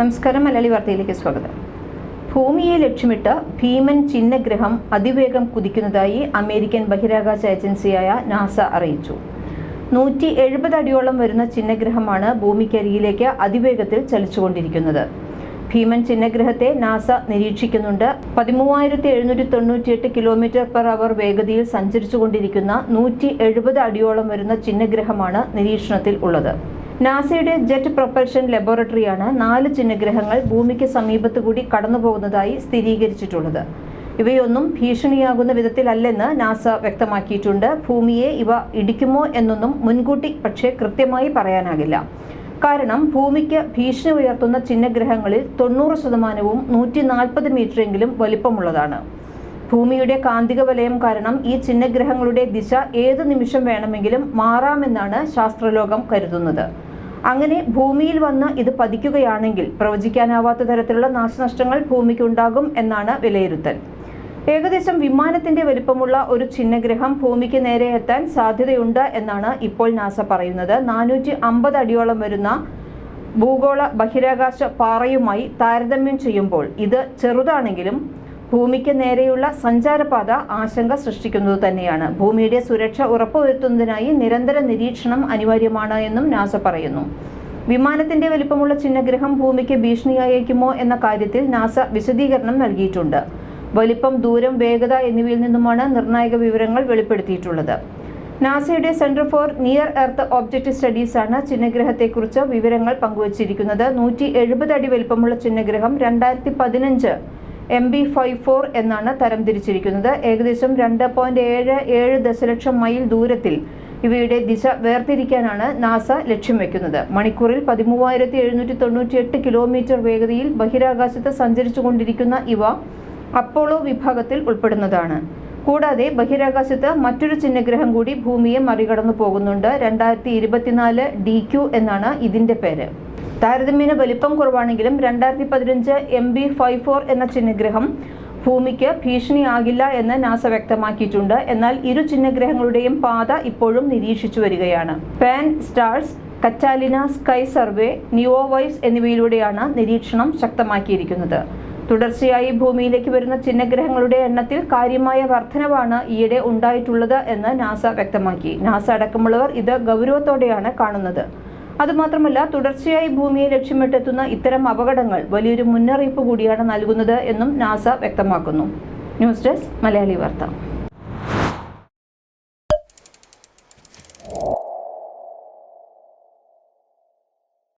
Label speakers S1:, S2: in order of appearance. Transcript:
S1: നമസ്കാരം മലയാളി വാർത്തയിലേക്ക് സ്വാഗതം. ഭൂമിയെ ലക്ഷ്യമിട്ട് ഭീമൻ ചിഹ്നഗ്രഹം അതിവേഗം കുതിക്കുന്നതായി അമേരിക്കൻ ബഹിരാകാശ ഏജൻസിയായ നാസ അറിയിച്ചു. നൂറ്റി എഴുപത് അടിയോളം വരുന്ന ചിഹ്നഗ്രഹമാണ് ഭൂമിക്കരിയിലേക്ക് അതിവേഗത്തിൽ ചലിച്ചുകൊണ്ടിരിക്കുന്നത്. ഭീമൻ ചിഹ്നഗ്രഹത്തെ നാസ നിരീക്ഷിക്കുന്നുണ്ട്. പതിമൂവായിരത്തി എഴുന്നൂറ്റി തൊണ്ണൂറ്റിയെട്ട് കിലോമീറ്റർ പെർ അവർ വേഗതയിൽ സഞ്ചരിച്ചുകൊണ്ടിരിക്കുന്ന നൂറ്റി എഴുപത് അടിയോളം വരുന്ന ചിഹ്നഗ്രഹമാണ് നിരീക്ഷണത്തിൽ ഉള്ളത്. നാസയുടെ ജെറ്റ് പ്രൊപ്പൽഷൻ ലബോറട്ടറിയാണ് നാല് ചിഹ്നഗ്രഹങ്ങൾ ഭൂമിക്ക് സമീപത്തു കൂടി കടന്നുപോകുന്നതായി സ്ഥിരീകരിച്ചിട്ടുള്ളത്. ഇവയൊന്നും ഭീഷണിയാകുന്ന വിധത്തിലല്ലെന്ന് നാസ വ്യക്തമാക്കിയിട്ടുണ്ട്. ഭൂമിയെ ഇവ ഇടിക്കുമോ എന്നൊന്നും മുൻകൂട്ടി പക്ഷേ കൃത്യമായി പറയാനാകില്ല. കാരണം ഭൂമിക്ക് ഭീഷണി ഉയർത്തുന്ന ചിഹ്നഗ്രഹങ്ങളിൽ തൊണ്ണൂറ് ശതമാനവും നൂറ്റി നാൽപ്പത് മീറ്ററെങ്കിലും വലിപ്പമുള്ളതാണ്. ഭൂമിയുടെ കാന്തിക വലയം കാരണം ഈ ചിഹ്നഗ്രഹങ്ങളുടെ ദിശ ഏതു നിമിഷം വേണമെങ്കിലും മാറാമെന്നാണ് ശാസ്ത്രലോകം കരുതുന്നത്. അങ്ങനെ ഭൂമിയിൽ വന്ന് ഇത് പതിക്കുകയാണെങ്കിൽ പ്രവചിക്കാനാവാത്ത തരത്തിലുള്ള നാശനഷ്ടങ്ങൾ ഭൂമിക്കുണ്ടാകും എന്നാണ് വിലയിരുത്തൽ. ഏകദേശം വിമാനത്തിന്റെ വലിപ്പമുള്ള ഒരു ചിഹ്നഗ്രഹം ഭൂമിക്ക് നേരെ എത്താൻ സാധ്യതയുണ്ട് എന്നാണ് ഇപ്പോൾ നാസ പറയുന്നത്. നാനൂറ്റി അമ്പത് അടിയോളം വരുന്ന ഭൂഗോള ബഹിരാകാശ പാറയുമായി താരതമ്യം ചെയ്യുമ്പോൾ ഇത് ചെറുതാണെങ്കിലും ഭൂമിക്ക് നേരെയുള്ള സഞ്ചാരപാത ആശങ്ക സൃഷ്ടിക്കുന്നത് തന്നെയാണ്. ഭൂമിയുടെ സുരക്ഷ ഉറപ്പുവരുത്തുന്നതിനായി നിരന്തര നിരീക്ഷണം അനിവാര്യമാണ് എന്നും നാസ പറയുന്നു. വിമാനത്തിന്റെ വലിപ്പമുള്ള ചിഹ്നഗ്രഹം ഭൂമിക്ക് ഭീഷണിയായേക്കുമോ എന്ന കാര്യത്തിൽ നാസ വിശദീകരണം നൽകിയിട്ടുണ്ട്. വലിപ്പം ദൂരം വേഗത എന്നിവയിൽ നിന്നുമാണ് നിർണായക വിവരങ്ങൾ വെളിപ്പെടുത്തിയിട്ടുള്ളത്. നാസയുടെ centre for near earth object studies ആണ് ചിഹ്നഗ്രഹത്തെക്കുറിച്ച് വിവരങ്ങൾ പങ്കുവച്ചിരിക്കുന്നത്. നൂറ്റി എഴുപത് അടി വലിപ്പമുള്ള ചിഹ്നഗ്രഹം രണ്ടായിരത്തി പതിനഞ്ച് എം ബി ഫൈവ് ഫോർ എന്നാണ് തരംതിരിച്ചിരിക്കുന്നത് ഏകദേശം രണ്ട് പോയിന്റ് ഏഴ് ഏഴ് ദശലക്ഷം മൈൽ ദൂരത്തിൽ ഇവയുടെ ദിശ വേർതിരിക്കാനാണ് നാസ ലക്ഷ്യം വെക്കുന്നത്. മണിക്കൂറിൽ പതിമൂവായിരത്തി എഴുന്നൂറ്റി തൊണ്ണൂറ്റി എട്ട് കിലോമീറ്റർ വേഗതയിൽ ബഹിരാകാശത്ത് സഞ്ചരിച്ചുകൊണ്ടിരിക്കുന്ന ഇവ അപ്പോളോ വിഭാഗത്തിൽ ഉൾപ്പെടുന്നതാണ്. കൂടാതെ ബഹിരാകാശത്ത് മറ്റൊരു ചിഹ്നഗ്രഹം കൂടി ഭൂമിയെ മറികടന്നു പോകുന്നുണ്ട് രണ്ടായിരത്തി ഇരുപത്തിനാല് ഡി ക്യു എന്നാണ് ഇതിന്റെ പേര്. താരതമ്യേന വലിപ്പം കുറവാണെങ്കിലും രണ്ടായിരത്തി പതിനഞ്ച് എം ബി ഫൈവ് ഫോർ എന്ന ചിഹ്നഗ്രഹം ഭൂമിക്ക് ഭീഷണിയാകില്ല എന്ന് നാസ വ്യക്തമാക്കിയിട്ടുണ്ട്. എന്നാൽ ഇരു ചിഹ്നഗ്രഹങ്ങളുടെയും പാത ഇപ്പോഴും നിരീക്ഷിച്ചു വരികയാണ്. Pan starrs Catalina sky survey നിയോവൈസ് എന്നിവയിലൂടെയാണ് നിരീക്ഷണം ശക്തമാക്കിയിരിക്കുന്നത്. തുടർച്ചയായി ഭൂമിയിലേക്ക് വരുന്ന ചിഹ്നഗ്രഹങ്ങളുടെ എണ്ണത്തിൽ കാര്യമായ വർധനവാണ് ഈയിടെ ഉണ്ടായിട്ടുള്ളത് എന്ന് നാസ വ്യക്തമാക്കി. നാസ അടക്കമുള്ളവർ ഇത് ഗൗരവത്തോടെയാണ് കാണുന്നത്. അതുമാത്രമല്ല തുടർച്ചയായി ഭൂമിയെ ലക്ഷ്യമിട്ടെത്തുന്ന ഇത്തരം അപകടങ്ങൾ വലിയൊരു മുന്നറിയിപ്പ് കൂടിയാണ് നൽകുന്നത് എന്നും നാസ വ്യക്തമാക്കുന്നു. ന്യൂസ് ഡെസ്ക് മലയാളി വാർത്ത.